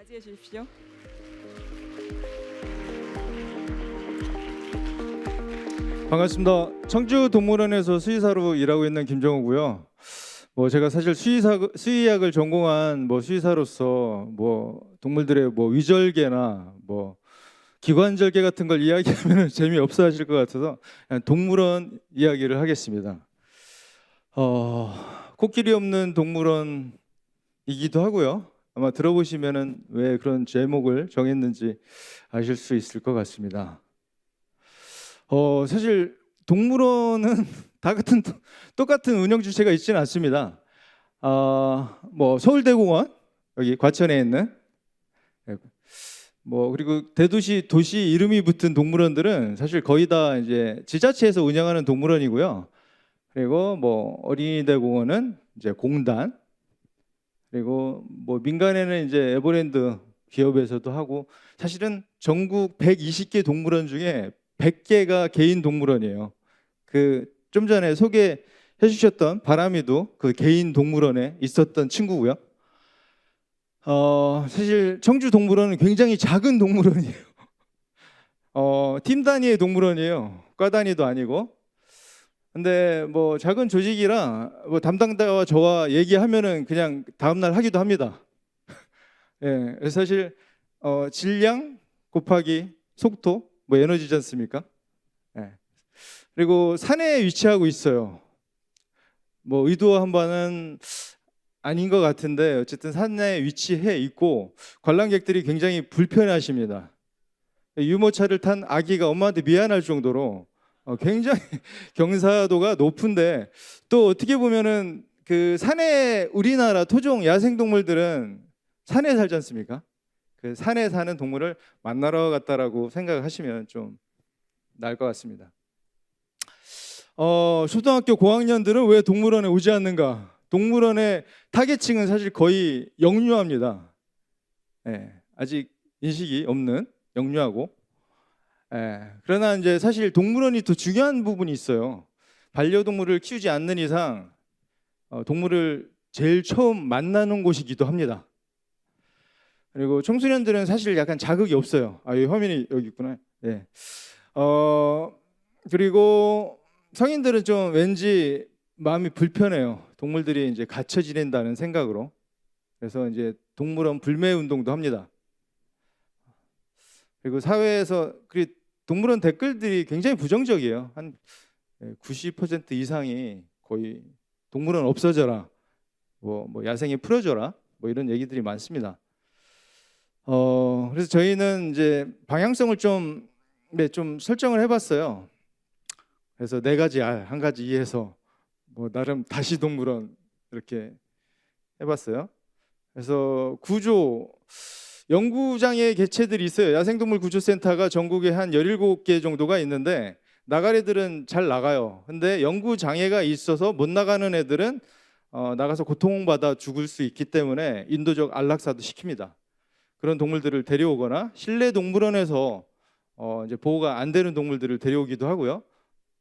맞이해 주십시오. 반갑습니다. 청주 동물원에서 수의사로 일하고 있는 김정우고요. 뭐 제가 사실 수의사 수의학을 전공한 뭐 수의사로서 뭐 동물들의 뭐 위절개나 뭐 기관절개 같은 걸 이야기하면 재미없어 하실 것 같아서 동물원 이야기를 하겠습니다. 어, 코끼리 없는 동물원이기도 하고요. 아마 들어보시면은 왜 그런 제목을 정했는지 아실 수 있을 것 같습니다. 어, 사실 동물원은 다 같은 똑같은 운영 주체가 있지는 않습니다. 아, 뭐 서울대공원 여기 과천에 있는 예, 뭐 그리고 대도시 도시 이름이 붙은 동물원들은 사실 거의 다 이제 지자체에서 운영하는 동물원이고요. 그리고 뭐 어린이대 공원은 이제 공단 그리고 뭐 민간에는 이제 에버랜드 기업에서도 하고 사실은 전국 120개 동물원 중에 100개가 개인 동물원이에요. 그 좀 전에 소개해 주셨던 바람이도 그 개인 동물원에 있었던 친구고요. 어, 사실 청주 동물원은 굉장히 작은 동물원이에요. 어, 팀 단위의 동물원이에요. 과 단위도 아니고. 근데 뭐 작은 조직이라 뭐 담당자와 저와 얘기하면은 그냥 다음 날 하기도 합니다. 예, 사실 어, 질량 곱하기 속도 뭐 에너지지 않습니까? 예. 그리고 산에 위치하고 있어요. 뭐 의도한 바는 아닌 것 같은데 어쨌든 산에 위치해 있고 관람객들이 굉장히 불편하십니다. 유모차를 탄 아기가 엄마한테 미안할 정도로 어, 굉장히 경사도가 높은데 또 어떻게 보면은 그 산에 우리나라 토종 야생 동물들은 산에 살지 않습니까? 그 산에 사는 동물을 만나러 갔다라고 생각하시면 좀 나을 것 같습니다. 어, 초등학교 고학년들은 왜 동물원에 오지 않는가? 동물원의 타겟층은 사실 거의 영유아입니다. 예, 아직 인식이 없는 영유아고. 예, 그러나 이제 사실 동물원이 더 중요한 부분이 있어요. 반려동물을 키우지 않는 이상 어, 동물을 제일 처음 만나는 곳이기도 합니다. 그리고 청소년들은 사실 약간 자극이 없어요. 아, 여기 화면이 여기 있구나. 예. 어, 그리고 성인들은 좀 왠지 마음이 불편해요. 동물들이 이제 갇혀 지낸다는 생각으로. 그래서 이제 동물원 불매 운동도 합니다. 그리고 사회에서 그 동물원 댓글들이 굉장히 부정적이에요. 한 90% 이상이 거의 동물원 없어져라. 뭐, 뭐 야생에 풀어줘라. 뭐 이런 얘기들이 많습니다. 어, 그래서 저희는 이제 방향성을 좀, 네, 좀 설정을 해봤어요. 그래서 네 가지 알, 한 가지 이해해서 뭐 나름 다시 동물원 이렇게 해봤어요. 그래서 구조 연구장의 개체들이 있어요. 야생동물 구조센터가 전국에 한 17개 정도가 있는데 나가리들은 잘 나가요. 근데 연구 장애가 있어서 못 나가는 애들은 어, 나가서 고통받아 죽을 수 있기 때문에 인도적 안락사도 시킵니다. 그런 동물들을 데려오거나 실내 동물원에서 어, 이제 보호가 안 되는 동물들을 데려오기도 하고요.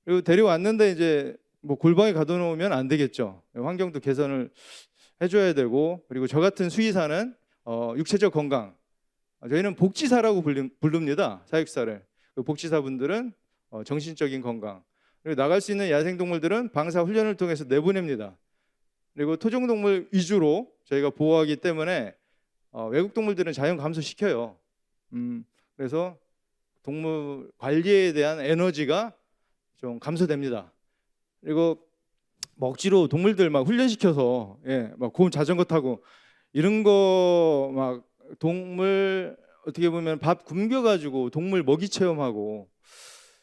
그리고 데려왔는데 이제 뭐 골방에 가둬놓으면 안 되겠죠. 환경도 개선을 해줘야 되고 그리고 저 같은 수의사는 어, 육체적 건강 어, 저희는 복지사라고 부릅니다. 사육사를 그 복지사분들은 어, 정신적인 건강 그리고 나갈 수 있는 야생동물들은 방사 훈련을 통해서 내보냅니다. 그리고 토종동물 위주로 저희가 보호하기 때문에 어, 외국 동물들은 자연 감소시켜요. 음, 그래서 동물 관리에 대한 에너지가 좀 감소됩니다. 그리고 뭐 억지로 동물들 막 훈련시켜서 예, 막 고운 자전거 타고 이런 거 막 동물 어떻게 보면 밥 굶겨 가지고 동물 먹이 체험하고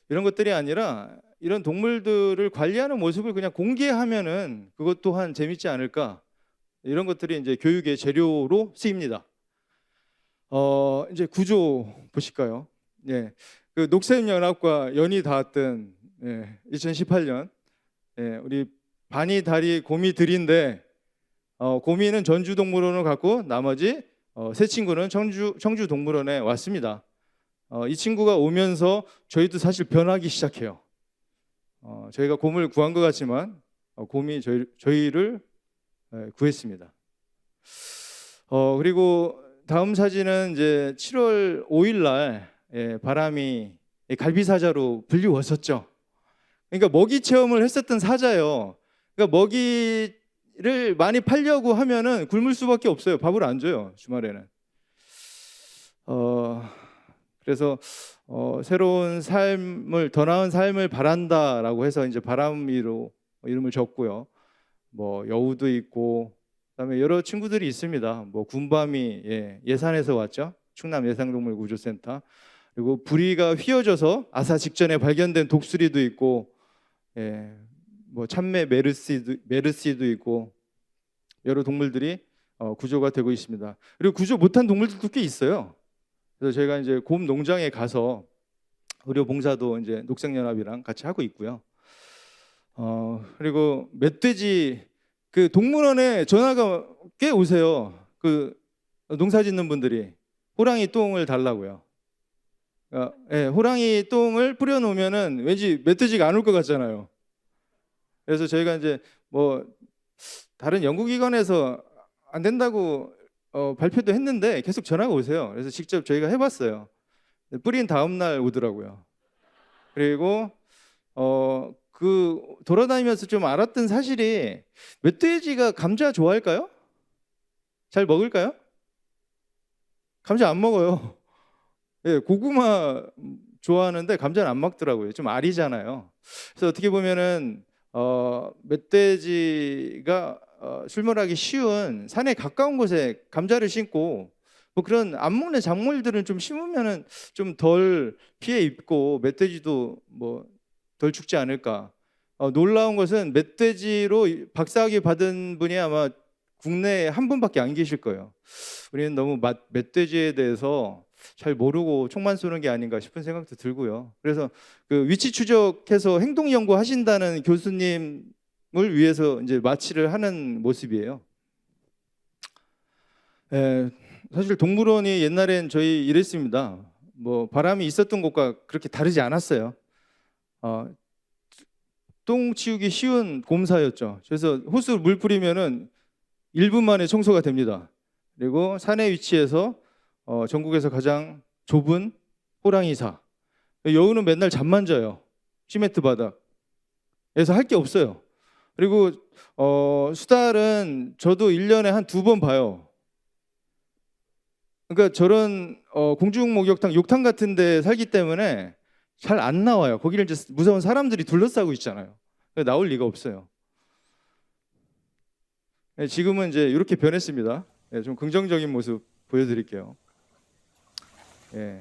이런 것들이 아니라 이런 동물들을 관리하는 모습을 그냥 공개하면은 그것 또한 재밌지 않을까 이런 것들이 이제 교육의 재료로 쓰입니다. 어 이제 구조 보실까요? 예, 그 녹색연합과 연이 닿았던 예, 2018년 예, 우리 반이 다리 곰이 들인데 어, 곰이는 전주동물원을 갔고 나머지 어, 세 친구는 청주 청주 동물원에 왔습니다. 어, 이 친구가 오면서 저희도 사실 변하기 시작해요. 어, 저희가 곰을 구한 것 같지만 어, 곰이 저희, 저희를 예, 구했습니다. 어, 그리고 다음 사진은 이제 7월 5일 날 예, 바람이 갈비 사자로 불리웠었죠. 그러니까 먹이 체험을 했었던 사자예요. 그러니까 먹이 를 많이 팔려고 하면은 굶을 수밖에 없어요. 밥을 안 줘요 주말에는. 어 그래서 어, 새로운 삶을 더 나은 삶을 바란다라고 해서 이제 바람이로 이름을 적고요. 뭐 여우도 있고 그다음에 여러 친구들이 있습니다. 뭐 군밤이 예, 예산에서 왔죠. 충남 예상동물 구조센터. 그리고 부리가 휘어져서 아사 직전에 발견된 독수리도 있고 예, 뭐 참매 메르시도 메르시도 있고 여러 동물들이 어, 구조가 되고 있습니다. 그리고 구조 못한 동물들도 꽤 있어요. 그래서 저희가 이제 곰 농장에 가서 의료 봉사도 이제 녹색연합이랑 같이 하고 있고요. 어, 그리고 멧돼지 그 동물원에 전화가 꽤 오세요. 그 농사 짓는 분들이 호랑이 똥을 달라고요. 어, 예, 호랑이 똥을 뿌려 놓으면은 왠지 멧돼지가 안 올 것 같잖아요. 그래서 저희가 이제 뭐 다른 연구기관에서 안 된다고 어, 발표도 했는데 계속 전화가 오세요. 그래서 직접 저희가 해봤어요. 뿌린 다음 날 오더라고요. 그리고 어, 그 돌아다니면서 좀 알았던 사실이 멧돼지가 감자 좋아할까요? 잘 먹을까요? 감자 안 먹어요. 예, 고구마 좋아하는데 감자는 안 먹더라고요. 좀 알이잖아요. 그래서 어떻게 보면은 어, 멧돼지가 어, 출몰하기 쉬운 산에 가까운 곳에 감자를 심고 뭐 그런 안 먹는 작물들은 좀 심으면은 좀 덜 피해 입고 멧돼지도 뭐 덜 죽지 않을까. 어, 놀라운 것은 멧돼지로 박사학위 받은 분이 아마 국내에 한 분밖에 안 계실 거예요. 우리는 너무 맛- 멧돼지에 대해서 잘 모르고 총만 쏘는 게 아닌가 싶은 생각도 들고요. 그래서 그 위치 추적해서 행동 연구 하신다는 교수님을 위해서 이제 마취를 하는 모습이에요. 에, 사실 동물원이 옛날엔 저희 이랬습니다. 뭐 바람이 있었던 곳과 그렇게 다르지 않았어요. 어, 똥 치우기 쉬운 곰사였죠. 그래서 호수 물 뿌리면은 1분 만에 청소가 됩니다. 그리고 산에 위치해서 어, 전국에서 가장 좁은 호랑이사. 여우는 맨날 잠만 자요. 시멘트 바닥에서 할 게 없어요. 그리고 어, 수달은 저도 1년에 한 두 번 봐요. 그러니까 저런 어, 공중 목욕탕, 욕탕 같은 데 살기 때문에 잘 안 나와요. 거기를 이제 무서운 사람들이 둘러싸고 있잖아요. 나올 리가 없어요. 네, 지금은 이제 이렇게 변했습니다. 네, 좀 긍정적인 모습 보여드릴게요. 예.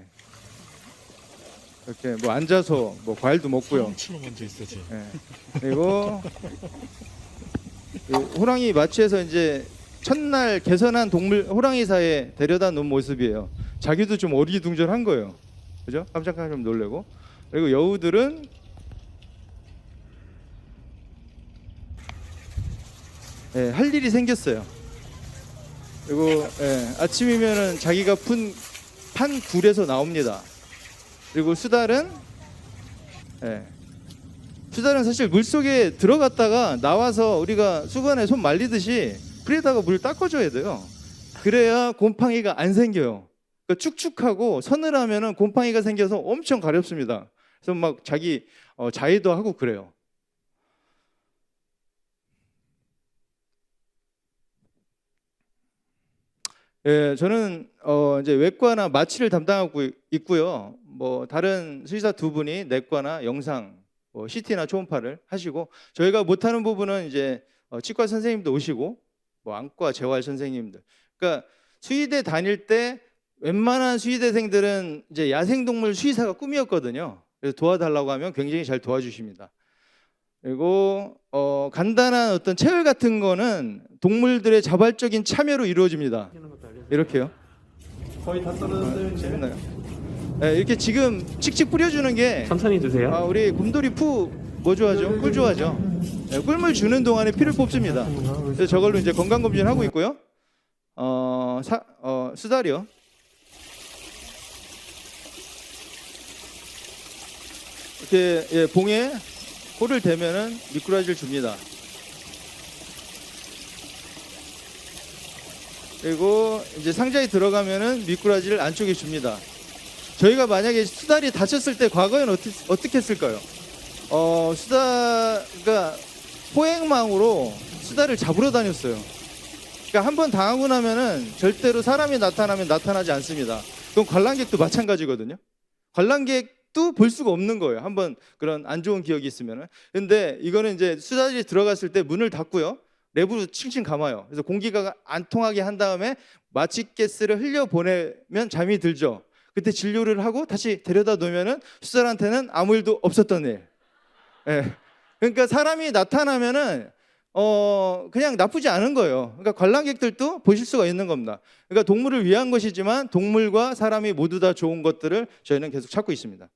이렇게 뭐 앉아서 뭐 과일도 먹고요. 치로 먼저 있어지. 예. 그리고 이 호랑이 마취해서 이제 첫날 개선한 동물 호랑이사에 데려다 놓은 모습이에요. 자기도 좀 어리둥절한 거예요. 그죠? 깜짝깜짝 좀 놀래고. 그리고 여우들은 예, 할 일이 생겼어요. 그리고 예, 아침이면은 자기가 푼 판 굴에서 나옵니다. 그리고 수달은 예, 수달은 사실 물 속에 들어갔다가 나와서 우리가 수건에 손 말리듯이 불에다가 물 닦아줘야 돼요. 그래야 곰팡이가 안 생겨요. 그러니까 축축하고 서늘하면은 곰팡이가 생겨서 엄청 가렵습니다. 그래서 막 자기 어, 자해도 하고 그래요. 예, 저는 어, 이제 외과나 마취를 담당하고 있고요. 뭐 다른 수의사 두 분이 내과나 영상, 뭐 CT나 초음파를 하시고 저희가 못하는 부분은 이제 어, 치과 선생님도 오시고 뭐 안과 재활 선생님들. 그러니까 수의대 다닐 때 웬만한 수의대생들은 이제 야생동물 수의사가 꿈이었거든요. 그래서 도와달라고 하면 굉장히 잘 도와주십니다. 그리고 어, 간단한 어떤 체열 같은 거는 동물들의 자발적인 참여로 이루어집니다. 이렇게요. 거의 다 떨어졌어요. 이제. 재밌나요? 네, 이렇게 지금 칙칙 뿌려주는 게 천천히 드세요. 아, 우리 곰돌이 푸 뭐 좋아하죠? 꿀 좋아하죠? 네, 꿀물 주는 동안에 피를 뽑습니다. 그래서 저걸로 이제 건강 검진 하고 있고요. 어, 사, 어, 수달이요. 이렇게 예, 봉에 코를 대면은 미꾸라지를 줍니다. 그리고 이제 상자에 들어가면은 미꾸라지를 안쪽에 줍니다. 저희가 만약에 수달이 다쳤을 때 과거에는 어떻게, 어떻게 했을까요? 어, 수다가 포획망으로 수다를 잡으러 다녔어요. 그러니까 한 번 당하고 나면은 절대로 사람이 나타나면 나타나지 않습니다. 그럼 관람객도 마찬가지거든요. 관람객도 볼 수가 없는 거예요. 한번 그런 안 좋은 기억이 있으면은. 근데 이거는 이제 수다지 들어갔을 때 문을 닫고요. 내부로 칭칭 감아요. 그래서 공기가 안 통하게 한 다음에 마취가스를 흘려 보내면 잠이 들죠. 그때 진료를 하고 다시 데려다 놓으면은 수달한테는 아무 일도 없었던 일. 예. 그러니까 사람이 나타나면은 어 그냥 나쁘지 않은 거예요. 그러니까 관람객들도 보실 수가 있는 겁니다. 그러니까 동물을 위한 것이지만 동물과 사람이 모두 다 좋은 것들을 저희는 계속 찾고 있습니다.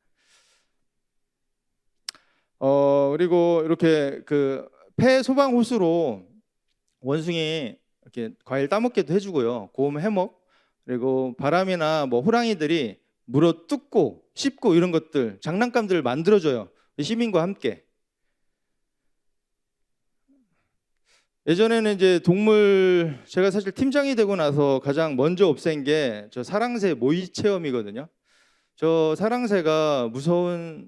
어 그리고 이렇게 그 폐 소방 호수로 원숭이 이렇게 과일 따먹게도 해주고요. 고음 해먹 그리고 바람이나 뭐 호랑이들이 물어 뜯고 씹고 이런 것들 장난감들을 만들어줘요. 시민과 함께. 예전에는 이제 동물 제가 사실 팀장이 되고 나서 가장 먼저 없앤 게 저 사랑새 모의 체험이거든요. 저 사랑새가 무서운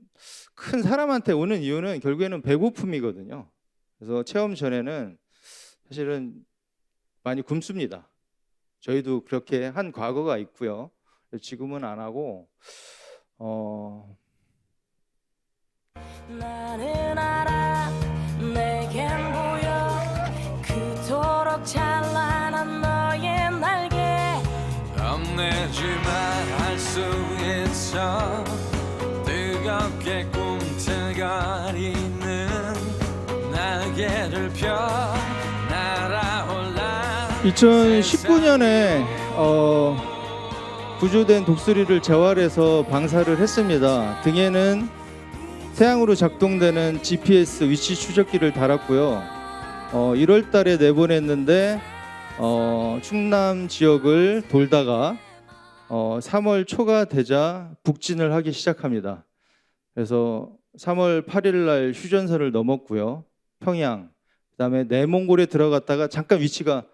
큰 사람한테 오는 이유는 결국에는 배고픔이거든요. 그래서 체험 전에는 사실은 많이 굶습니다. 저희도 그렇게 한 과거가 있고요. 지금은 안 하고 어, 나는 알아 내겐 보여 그토록 찬란한 너의 날개 겁내지만 할수 있어 뜨겁게 꿈틀거리는 2019년에 어, 구조된 독수리를 재활해서 방사를 했습니다. 등에는 태양으로 작동되는 GPS 위치 추적기를 달았고요. 어, 1월 달에 내보냈는데 어, 충남 지역을 돌다가 어, 3월 초가 되자 북진을 하기 시작합니다. 그래서 3월 8일 날 휴전선을 넘었고요. 평양, 그다음에 내몽골에 들어갔다가 잠깐 위치가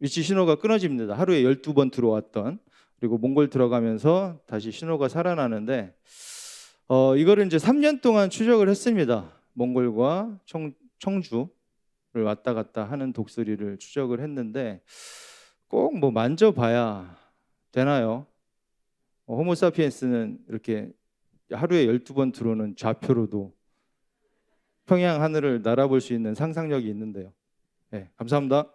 위치 신호가 끊어집니다. 하루에 12번 들어왔던 그리고 몽골 들어가면서 다시 신호가 살아나는데 어 이거를 이제 3년 동안 추적을 했습니다. 몽골과 청, 청주를 왔다 갔다 하는 독수리를 추적을 했는데 꼭 뭐 만져봐야 되나요? 어, 호모사피엔스는 이렇게 하루에 12번 들어오는 좌표로도 평양 하늘을 날아볼 수 있는 상상력이 있는데요. 네, 감사합니다.